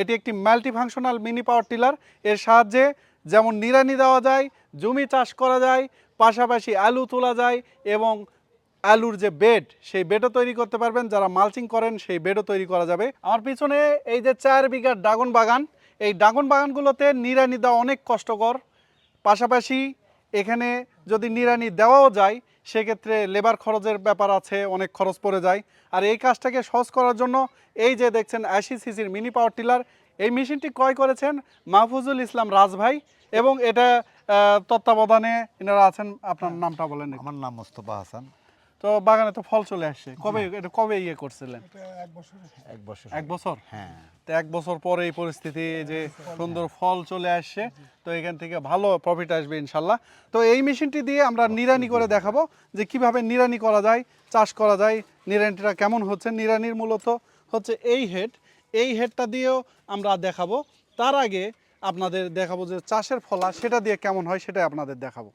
এটি একটি multi functional mini power tiller এর সাহায্যে যেমন নিড়ানি দেওয়া যায়, জমি চাষ করা যায়, পাশাপাশি আলু তোলা যায় এবং আলুর যে বেড, সেই বেডও তৈরি করতে পারবেন। যারা মালচিং করেন, সেই বেডও তৈরি করা যাবে। আমার পিছনে এই যে চার বিঘার ড্রাগন বাগান, এই ড্রাগন বাগানগুলোতে নিড়ানি দেওয়া অনেক কষ্টকর। পাশাপাশি এখানে যদি নিড়ানি দেওয়াও যায় সেক্ষেত্রে লেবার খরচের ব্যাপার আছে অনেক খরচ পড়ে যায়। আর এই কাজটাকে সহজ করার জন্য এই যে দেখছেন আশি সিসির মিনি পাওয়ার টিলার এই মেশিনটি ক্রয় করেছেন মাহফুজুল ইসলাম রাজভাই এবং এটা তত্ত্বাবধানে এনারা আছেন। আপনার নামটা বলেন। আমার নাম মোস্তফা হাসান। তো বাগানে তো ফল চলে আসছে কবে এটা কবে ইয়ে করছিলেন? এক বছর। এক বছর? হ্যাঁ। তো এক বছর পরে এই পরিস্থিতি যে সুন্দর ফল চলে আসছে তো এখান থেকে ভালো প্রফিট আসবে ইনশাল্লাহ। তো এই মেশিনটি দিয়ে আমরা নিরানি করে দেখাবো যে কীভাবে নিরানি করা যায় চাষ করা যায় নিরানিটা কেমন হচ্ছে। নিরানির মূলত হচ্ছে এই হেড এই হেডটা দিয়েও আমরা দেখাবো। তার আগে আপনাদের দেখাবো যে চাষের ফলা সেটা দিয়ে কেমন হয় সেটাই আপনাদের দেখাবো।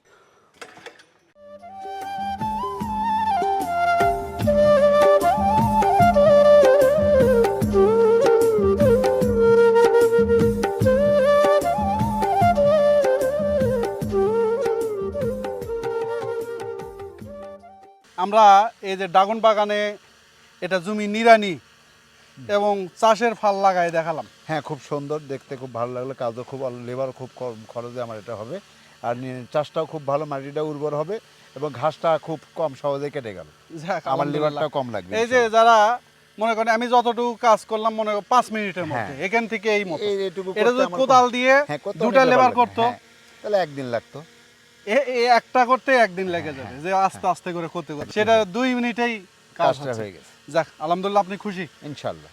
আমরা এই যে ড্রাগন বাগানে এটা জমি নিরানি এবং চাষের ফাল লাগাই দেখালাম। হ্যাঁ খুব সুন্দর দেখতে খুব ভালো লাগল। কাজও খুব লেবার খুব কম খরচে আমার এটা হবে। আর চাষটাও খুব ভালো মাটিটা উর্বর হবে এবং ঘাসটা খুব কম সহজে কেটে গেল। আমার আলহামদুলিল্লাহ। লেবারটা কম লাগবে এই যে যারা মনে করেন আমি যতটুকু কাজ করলাম মনে করেন পাঁচ মিনিটের মধ্যে হ্যাঁ। এখান থেকে এই মতো। এটা যদি কোদাল দিয়ে হ্যাঁ, দুটা লেবার করতো? হ্যাঁ, তাহলে একদিন লাগতো। একটা করতে একদিন লেগে যাবে যে আস্তে আস্তে করে করতে করতে সেটা দুই মিনিটেই কাজ কাজটা হয়ে গেছে। যাক আলহামদুলিল্লাহ আপনি খুশি? ইনশাল্লাহ